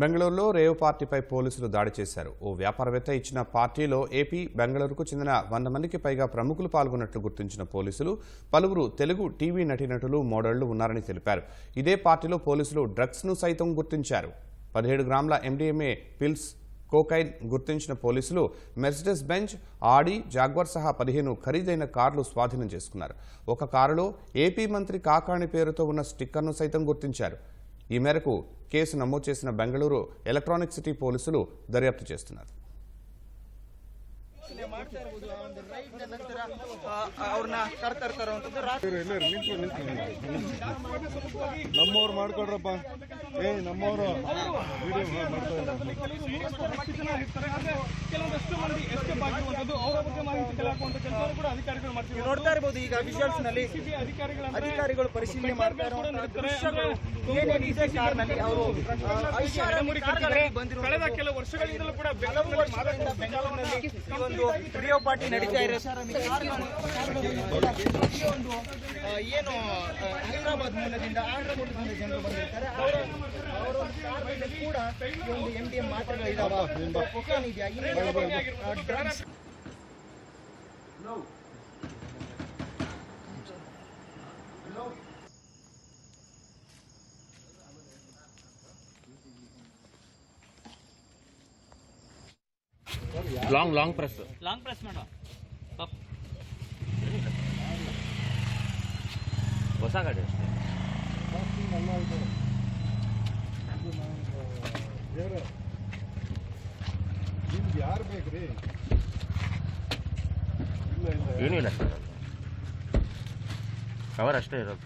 బెంగళూరులో రేవ్ పార్టీపై పోలీసులు దాడి చేశారు. ఓ వ్యాపారవేత్త ఇచ్చిన పార్టీలో ఏపీ బెంగళూరుకు చెందిన వంద మందికి పైగా ప్రముఖులు పాల్గొన్నట్లు గుర్తించిన పోలీసులు పలువురు తెలుగు టీవీ నటీనటులు మోడళ్ళు ఉన్నారని తెలిపారు. ఇదే పార్టీలో పోలీసులు డ్రగ్స్ను సైతం గుర్తించారు. పదిహేడు గ్రాముల ఎండిఎంఏ పిల్స్ కోకైన్ గుర్తించిన పోలీసులు మెర్సిడెస్ బెంచ్ ఆడి జాగ్వర్ సహా పదిహేను ఖరీదైన కార్లు స్వాధీనం చేసుకున్నారు. ఒక కారులో ఏపీ మంత్రి కాకాణి పేరుతో ఉన్న స్టిక్కర్ను సైతం గుర్తించారు. ఈ మేరకు కేసు నమోదు చేసిన బెంగళూరు ఎలక్ట్రానిక్ సిటీ పోలీసులు దర్యాప్తు చేస్తున్నారు ಮಾಡ್ತಾ ಇರ್ಬೋದು ಆ ಒಂದು ರೈಡ್ ನಂತರ ಅವ್ರನ್ನ ಕರ್ತಾ ಇರ್ತಾರಂತದ್ದು ರಾತ್ರಿ ನಮ್ಮವ್ರು ಮಾಡ್ಕೊಡ್ರಪ್ಪ ಏ ನಮ್ಮವರು ಕೆಲವೊಂದಷ್ಟು ಮಂದಿ ಎಸ್ಕೇಪ್ ಆಗಿರುವಂತದ್ದು ಅವರ ಬಗ್ಗೆ ಮಾಹಿತಿ ಕಲೆ ಹಾಕುವಂತ ಕೆಲಸವನ್ನು ಕೂಡ ಅಧಿಕಾರಿಗಳು ಮಾಡ್ತಿದ್ದಾರೆ. ನೋಡ್ತಾ ಇರಬಹುದು ಈಗ ವಿಜುವಲ್ಸ್ನಲ್ಲಿ ಅಧಿಕಾರಿಗಳ ಅಧಿಕಾರಿಗಳು ಪರಿಶೀಲನೆ ಮಾಡ್ತಾ ಕಳೆದ ಕೆಲವು ವರ್ಷಗಳಿಂದಲೂ ಕೂಡ ಹಲವು ಬೆಂಗಳೂರಿನಲ್ಲಿ ಈ ಒಂದು ರೇಡಿಯೋ ಪಾರ್ಟಿ ನಡೀತಾ ಇದೆ. ಏನು ಹೈದರಾಬಾದ್ ಮೂಲದಿಂದ ಆಂಧ್ರ ಮೂಲದಿಂದ ಜನರು ಬಂದಿರ್ತಾರೆ. ಅವರ ಕೂಡ ಒಂದು M D M ಮಾತ್ರೆಗಳಿದಾವ. Long long press long press ಮಾಡು. ಹೊಸ ಗಾಡಿ ಅಷ್ಟೇ. ನಿಮ್ಗೆ ಯಾರು ಬೇಕ್ರಿ? ಇಲ್ಲ ಇಲ್ಲ. ಏನೂ ಇಲ್ಲ ಸರ್ ಕವರ್ ಅಷ್ಟೇ ಇರೋದು.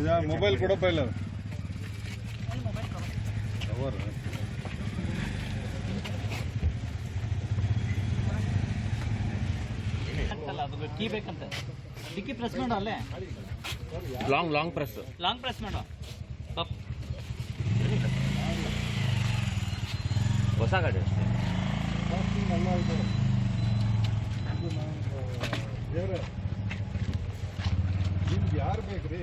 ಇದ ಮೊಬೈಲ್ ಕೊಡಪ್ಪ ಇಲ್ಲ ಕವರ್ ಕೀ ಬೇಕಂತ. ಡಿಕ್ಕಿ ಪ್ರೆಸ್ ಮಾಡು ಅಲ್ಲೇ. Long long press long press ಮಾಡು. ಹೊಸ ಗಾಡಿ ಅಷ್ಟೇ. ನಿಮ್ಗೆ ಯಾರು ಬೇಕ್ರಿ?